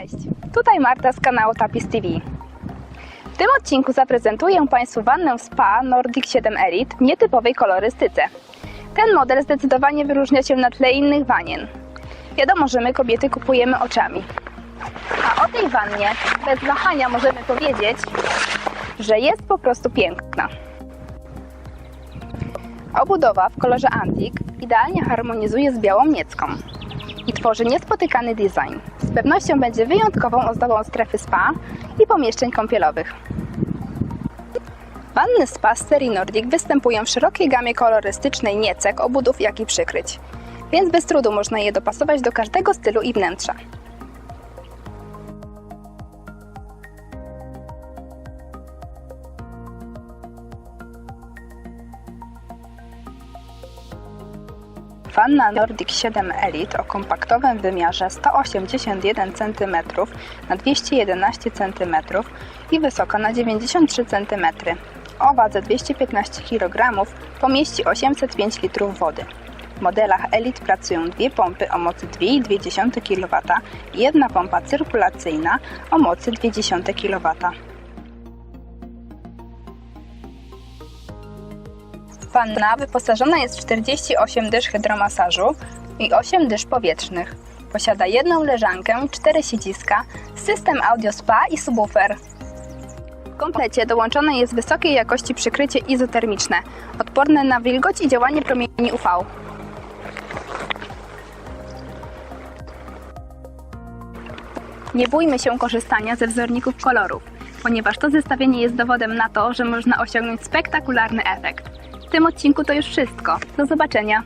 Cześć, tutaj Marta z kanału Tapis TV. W tym odcinku zaprezentuję Państwu wannę spa Nordic 7 Elite w nietypowej kolorystyce. Ten model zdecydowanie wyróżnia się na tle innych wanien. Wiadomo, że my kobiety kupujemy oczami. A o tej wannie bez wahania możemy powiedzieć, że jest po prostu piękna. Obudowa w kolorze antik idealnie harmonizuje z białą niecką i tworzy niespotykany design. Z pewnością będzie wyjątkową ozdobą strefy spa i pomieszczeń kąpielowych. Wanny spa z serii Nordic występują w szerokiej gamie kolorystycznej niecek, obudów, jak i przykryć, więc bez trudu można je dopasować do każdego stylu i wnętrza. Wanna Nordic 7 Elite o kompaktowym wymiarze 181 cm na 211 cm i wysoko na 93 cm o wadze 215 kg pomieści 805 litrów wody. W modelach Elite pracują dwie pompy o mocy 2,2 kW i jedna pompa cyrkulacyjna o mocy 0,2 kW. Wanna wyposażona jest w 48 dysz hydromasażu i 8 dysz powietrznych. Posiada jedną leżankę, cztery siedziska, system audio spa i subwoofer. W komplecie dołączone jest wysokiej jakości przykrycie izotermiczne, odporne na wilgoć i działanie promieni UV. Nie bójmy się korzystania ze wzorników kolorów, ponieważ to zestawienie jest dowodem na to, że można osiągnąć spektakularny efekt. Tym odcinku to już wszystko. Do zobaczenia!